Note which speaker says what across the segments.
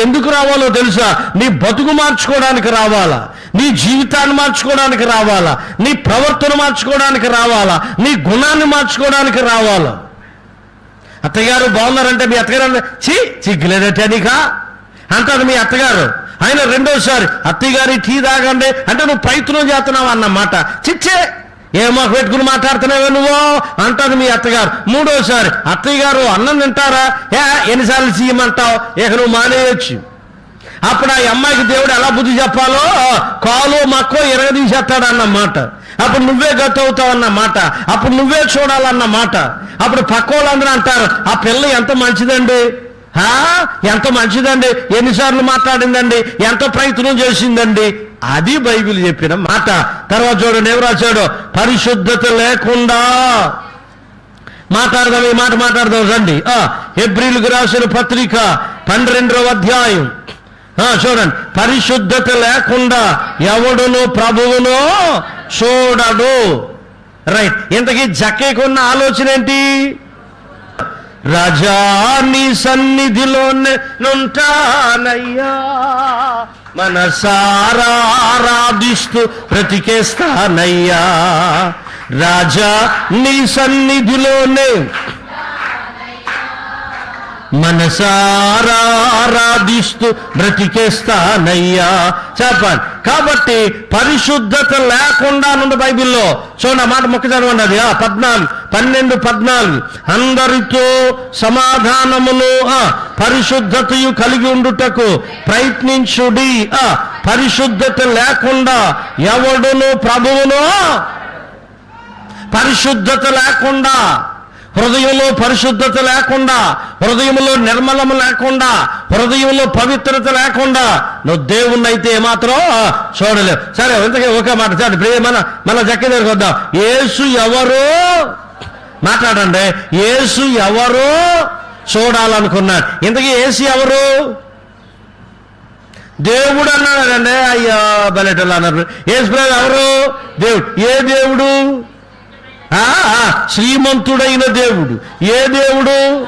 Speaker 1: ఎందుకు రావాలో తెలుసా? నీ బతుకు మార్చుకోవడానికి రావాలా? నీ జీవితాన్ని మార్చుకోవడానికి రావాలా? నీ ప్రవర్తన మార్చుకోవడానికి రావాలా? నీ గుణాన్ని మార్చుకోవడానికి రావాలా? అత్తగారు బాగున్నారంటే మీ అత్తగారు చీ ఛీ చిగ్గులేదట నీకా? అంటారు మీ అత్తగారు. ఆయన రెండోసారి అత్తగారి టీ తాగండి అంటే నువ్వు ప్రయత్నం చేస్తున్నావు అన్నమాట. చిచ్చే! ఏ మాకు పెట్టుకుని మాట్లాడుతున్నావే నువ్వు? అంటారు మీ అత్తగారు. మూడోసారి అత్తయ్య గారు అన్నం తింటారా? ఏ ఎన్నిసార్లు చేయమంటావు ఇక నువ్వు మానేయొచ్చు. అప్పుడు ఆ అమ్మాయికి దేవుడు ఎలా బుద్ధి చెప్పాలో కాలు మక్కో ఎరగదీసేస్తాడు అన్నమాట అప్పుడు నువ్వే గతవుతావు అవుతావు అన్నమాట అప్పుడు నువ్వే చూడాలన్నమాట. అప్పుడు పక్క వాళ్ళందరూ అంటారు ఆ పిల్ల ఎంత మంచిదండి? ఎంత మంచిదండి? ఎన్నిసార్లు మాట్లాడిందండి? ఎంత ప్రయత్నం చేసిందండి? అది బైబిల్ చెప్పిన మాట. తర్వాత చూడండి ఎవరు రాశాడు? పరిశుద్ధత లేకుండా. మాట్లాడదాం ఈ మాట మాట్లాడదాం రండి. ఆ, రాసిన పత్రిక పన్నెండవ అధ్యాయం. ఆ, చూడండి. పరిశుద్ధత లేకుండా ఎవడును ప్రభువును చూడడు. రైట్ ఇంతకీ జక్కకున్న ఆలోచన ఏంటి? రాజా నీ సన్నిధిలోనే నుంటానయ్యా. మనసారాధిస్తూ బ్రతికేస్తానయ్యా. రాజా నీ సన్నిధిలోనే. మనసారాధిస్తూ బ్రతికేస్తానయ్యా. చెప్పండి. కాబట్టి పరిశుద్ధత లేకుండా ఉంది బైబిల్లో. చూడండి మాట మొక్క చదవండి అది ఆ పద్నాలుగు. పన్నెండు పద్నాలుగు. అందరితో సమాధానములు పరిశుద్ధతయు కలిగి ఉండుటకు ప్రయత్నించుడి. ఆ పరిశుద్ధత లేకుండా ఎవడును ప్రభువును? పరిశుద్ధత లేకుండా హృదయంలో పరిశుద్ధత లేకుండా హృదయంలో నిర్మలము లేకుండా హృదయంలో పవిత్రత లేకుండా నువ్వు దేవుణ్ణి అయితే ఏమాత్రం చూడలేవు. సరే ఇంతకీ ఒకే మాట సరే ప్రియ మన మన జక్క దగ్గరికి వద్దాం. ఏసు ఎవరు? మాట్లాడండి. ఏసు ఎవరు? చూడాలనుకున్నాడు. ఇంతకీ ఏసీ ఎవరు? దేవుడు అన్నాడండి అయ్యా బలెటలు అన్నారు. యేసు ఎవరు? దేవుడు. ఏ దేవుడు? ఆ, ఆ, శ్రీమంతుడైన దేవుడు. ఏ దేవుడు?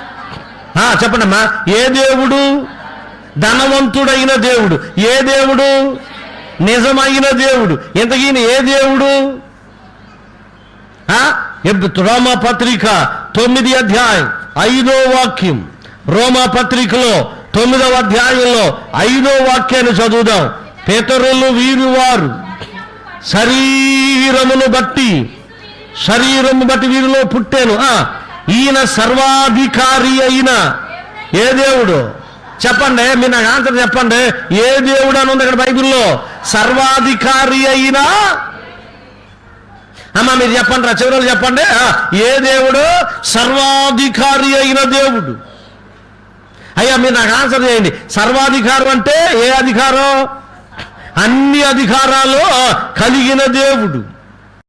Speaker 1: ఆ, చెప్పండమ్మా. ఏ దేవుడు? ధనవంతుడైన దేవుడు. ఏ దేవుడు? నిజమైన దేవుడు. ఇంతకీ ఏ దేవుడు? ఆ? పత్రిక తొమ్మిది అధ్యాయం. ఐదో వాక్యం. రోమా పత్రికలో తొమ్మిదవ అధ్యాయంలో ఐదో వాక్యాన్ని చదువుదాం. పేతరులు వీరు వారు శరీరమును బట్టి శరీరము బట్టి వీరిలో పుట్టాను. ఈయన సర్వాధికారి అయిన ఏ దేవుడు? చెప్పండి మీరు నాకు ఆన్సర్ చెప్పండి. ఏ దేవుడు అని ఉంది అక్కడ బైబిల్లో? సర్వాధికారి అయినా అమ్మ మీరు చెప్పండి రా చివరలు చెప్పండి. ఏ దేవుడు? సర్వాధికారి అయిన దేవుడు. అయ్యా మీరు నాకు ఆన్సర్ చేయండి. సర్వాధికారం అంటే ఏ అధికారం? అన్ని అధికారాలు కలిగిన దేవుడు.